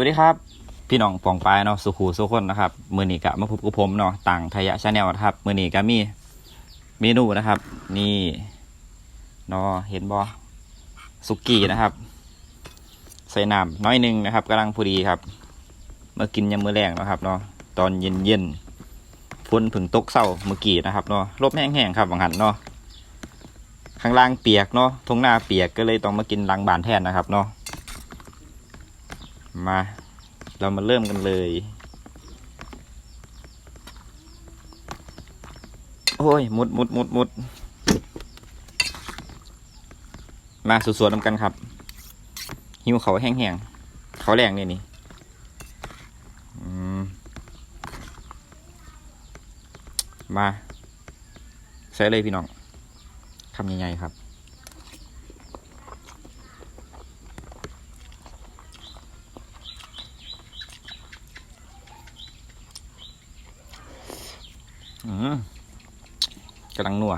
วัสดีครับ พี่น้องปองปายเนาะสุขูสุคนนะครับมือนี้กะมาพบกับผมเนาะต่างทยะชาแนลนะครับมือนี้ก็มีเมนูนะครับ นี่เนาะเห็นบอสุกี้นะครับ ใส่น้ำน้อยหนึงนะครับกำลังพอดีครับเมื่อกินยามมื้อแรงนะครับเนาะตอนเย็นเย็นฝนผึ่งตกเศร้าเมื่อกี้นะครับเนาะลบแห้งๆครับบางหันเนาะข้างล่างเปียกเนาะทงหน้าเปียกก็เลยต้องมากินหลังบานแทนนะครับเนาะ มา เรามาเริ่มกันเลย โอ้ย มุดมุดมุดมุดมาสวดๆนำกันครับ หิวเขาแห้งๆ เขาแรงเนี่ยนี่มมาใส่เลยพี่น้องคำใหญ่ๆครับ อืม กำลังนัว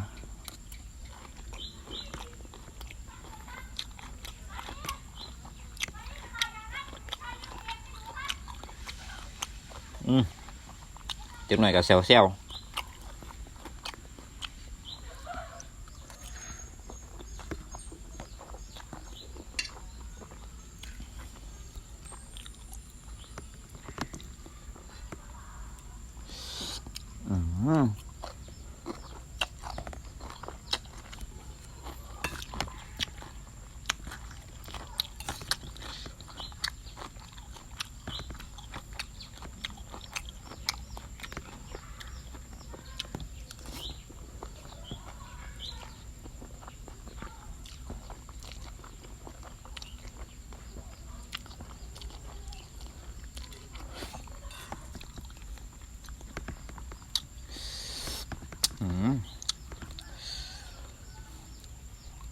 อืมเจ็บหน่อยกับเซลเซลอืม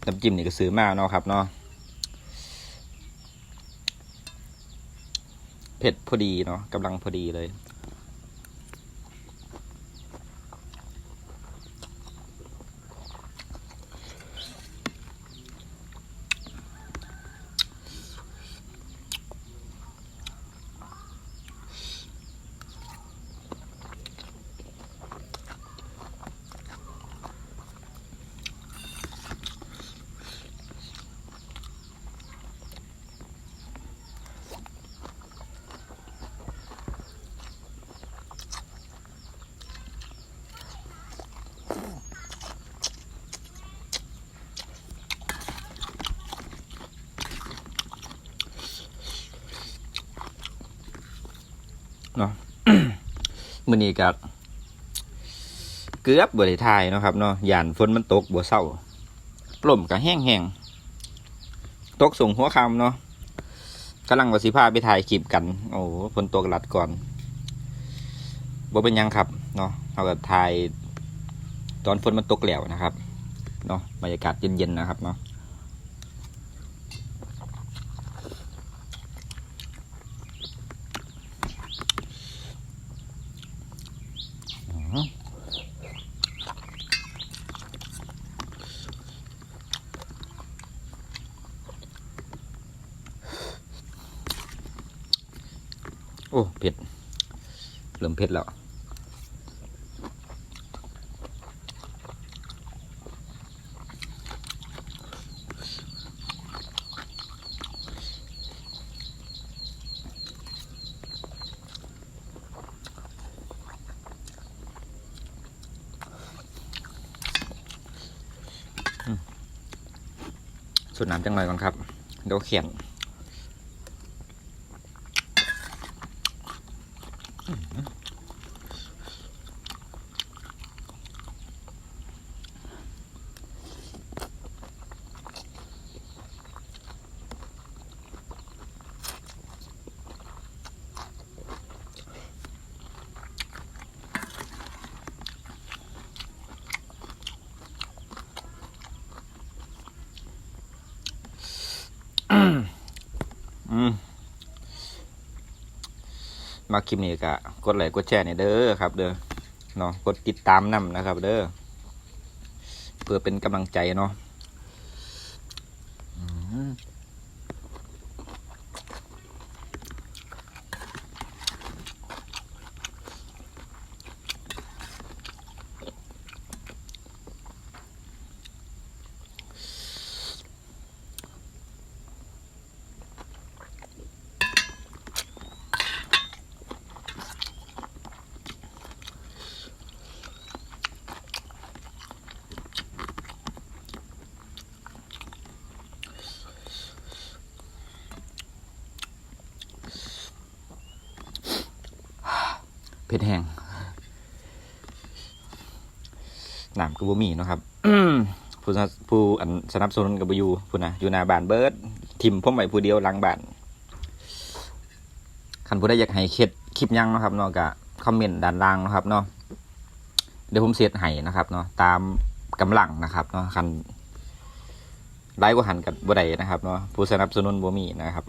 น้ำจิ้มนี่ก็ซื้อมาเนาะครับเนาะเผ็ดพอดีเนาะกำลังพอดีเลย เนาะมื้อนี้ก็เกือบบริทายนะครับเนาะหยานฝนมันตกบ่เศร้าลมก็แห้งแห้งๆตกส่งหัวคำเนาะกำลังวสิพาไปถ่ายคลิปกัน โอ้ฝนตกหลัดก่อนบ่เป็นยังครับเนาะเราก็ถ่ายตอนฝนมันตกแล้วนะครับเนาะบรรยากาศเย็นๆนะครับเนาะ อ้เผ็ดเริ่มเผ็ดแล้วสูดน้ำจังหน่อยก่อนครับเดี๋ยวเขียน อืม มาคลิปนี้ก็กดไลค์กดแชร์เนี่ยเด้อครับ เด้อเนาะกดติดตามนำนะครับ เด้อเพื่อเป็นกำลังใจเนาะ เผ็ดแห้งน้ำก็บ่มีเนาะครับผู้สนับผู้อันสนับสนุนกับอยู่ผู้นะอยู่หน้าบ้านเบิร์ดทิมพ่อมไว้ผู้เดียวหลังบ้านคันผู้ใดอยากให้เคล็ดคลิปหยังเนาะครับเนาะก็คอมเมนต์ด้านล่างเนาะครับเนาะเดี๋ยวผมเสียให้นะครับเนาะตามกำลังนะครับเนาะคันไลค์ก็หันกับบ่ได้นะครับเนาะผู้สนับสนุนบ่มีนะครับ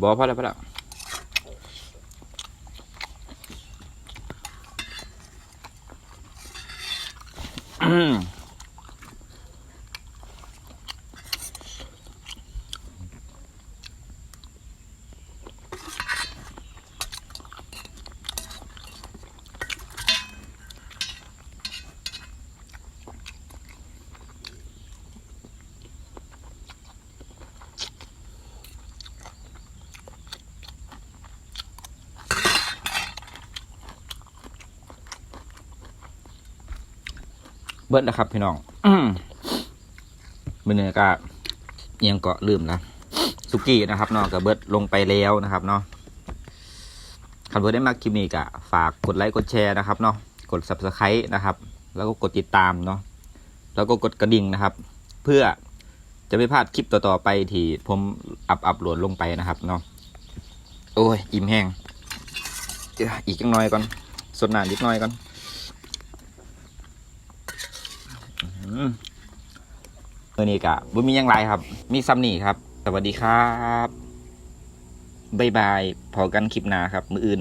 บอพอแล้วพอแล้วอืม เบิดแล้วครับ พี่น้องอืมมือเนื้อก็เอียงเกาะลืมนะสุกี้นะครับเนาะกับเบิดลงไปแล้วนะครับเนาะคันเบิดได้มาคลิปนี้ก็ฝากกดไลค์กดแชร์นะครับเนาะกด subscribe นะครับ แล้วก็กดติดตามเนาะแล้วก็กดกระดิ่งนะครับ เพื่อจะไม่พลาดคลิปต่อๆไปที่ผมอัพอัพโหลดลงไปนะครับเนาะโอ้ยอิ่มแห้งเดี๋ยวอีกจังน้อยก่อนสดหน้ำนิดน้อยก่อน มมื่อนี้กะบุมียังไรครับ มีซัมนี่ครับ สวัสดีครับ บ๊ายบาย พอกันคลิปหน้าครับ มืออื่น